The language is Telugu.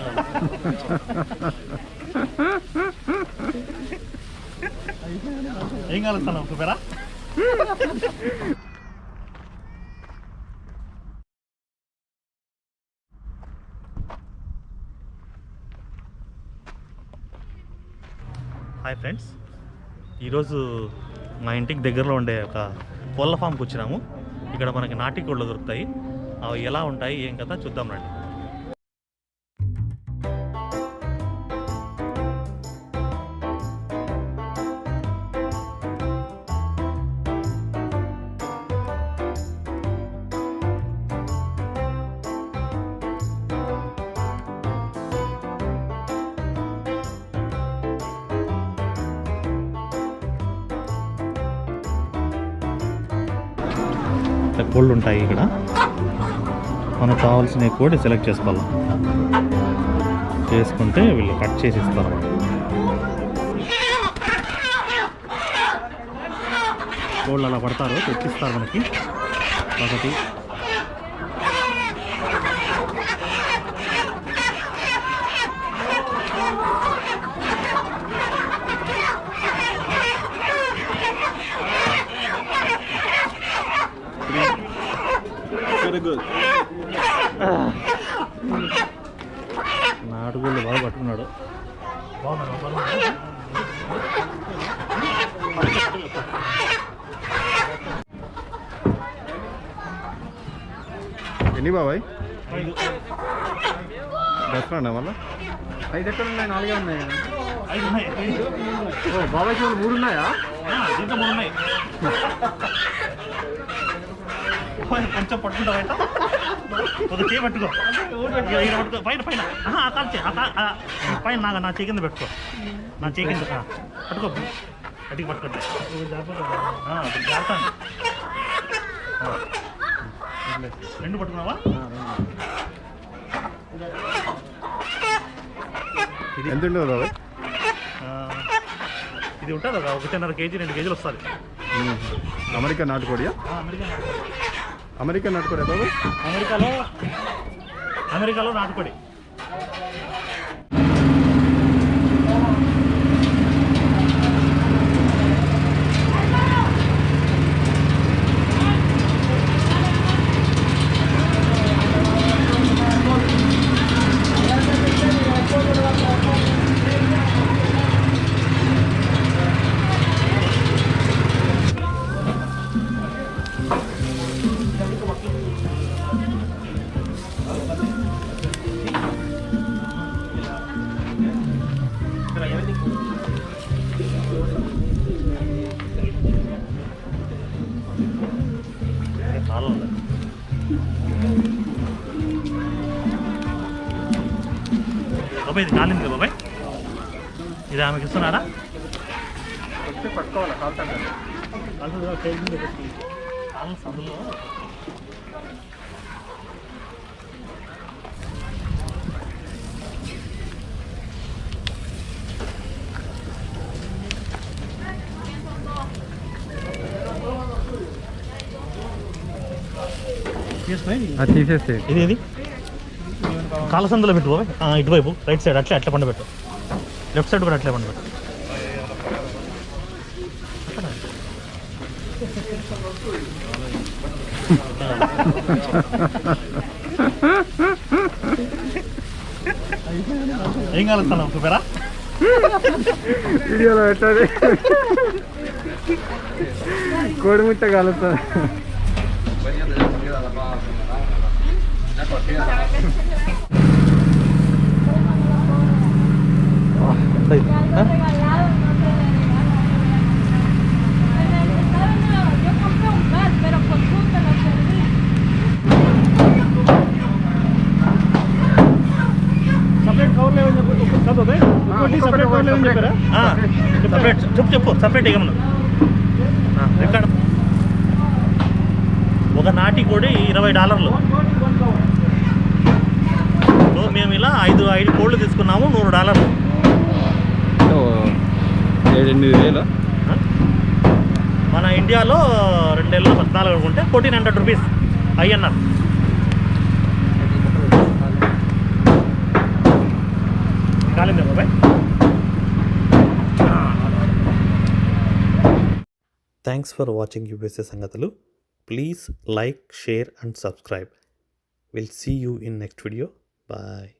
ఏం కలుస్తాను చూపారా హాయ్ ఫ్రెండ్స్. ఈరోజు మా ఇంటికి దగ్గరలో ఉండే ఒక కోళ్ళ ఫామ్కి వచ్చినాము. ఇక్కడ మనకి నాటి కోళ్ళు దొరుకుతాయి. అవి ఎలా ఉంటాయి ఏం కదా చూద్దాం రండి. ఇట్లా కోళ్ళు ఉంటాయి ఇక్కడ. మనకు కావాల్సిన కోడి సెలెక్ట్ చేసుకోవాలి. చేసుకుంటే వీళ్ళు కట్ చేసి ఇస్తారు కోళ్ళు అలా పడతారు తెచ్చిస్తారు మనకి. ఒకటి. పట్టుకున్నాడు ఎన్ని బాబాయ్? దసరా మళ్ళా? ఐదు ఎక్కడ ఉన్నాయి? నాలుగే ఉన్నాయి. బాబాయ్ చెవులు మూడు ఉన్నాయా? దీంట్లో మూడు ఉన్నాయి. కొంచెం పట్టుకుంటావు అయితే ఒక చేయి పట్టుకో. పైన పైన. ఆ కాలు చేయి, ఆ కా- ఆ, పైన నా నా చేయి కింద పెట్టుకో. నా చేయి కింద పట్టుకో. అడిగి జాగ్రత్త ఆ. రెండు పట్టుకున్నావా? ఇది ఎంత ఆ, ఇది ఉంటుంది? ఒక ఒకటిన్నర కేజీ రెండు కేజీలు వస్తుంది. అమెరికా నాటుకోడియా? అమెరికా అమెరికా నాటుకోడే బాబు? అమెరికాలో అమెరికాలో నాటుకోడి. బాబాయ్ ఇది కాలింది బాబాయ్? ఇది ఆమెకి ఇస్తున్నారా? పట్టుకోవాలి కాలు సందులో తీసేస్తే ఇది ఇది కాలసందులో పెట్టు ఇటువైపు రైట్ సైడ్ అట్లా అట్లా పండబెట్టు లెఫ్ట్ సైడ్ కూడా అట్లా పండబెట్టు ఏం కలుస్తాను చూపారా వీడియోలో పెట్టాలి కోడి ముట్ట lo serví. సపరేట్ కవర్ లేవని సపరేట్ సపరేట్ చెప్పు చెప్పు సపరేట్ ఇవ్వను రికార్డ్ ఒక నాటి కోడి ఇరవై డాలర్లు మేము ఇలా ఐదు ఐదు కోళ్ళు తీసుకున్నాము నూరు డాలర్లు ఏడెనిమిది వేలు? మన ఇండియాలో రెండేళ్ళు పద్నాలుగు అనుకుంటే ఫోర్టీన్ హండ్రెడ్ రూపీస్ ఐఎన్ఆర్. కాలేదు బాబాయ్? థ్యాంక్స్ ఫర్ వాచింగ్ యూఎస్ఏ సంగతులు. Please like share and subscribe will see you in next video bye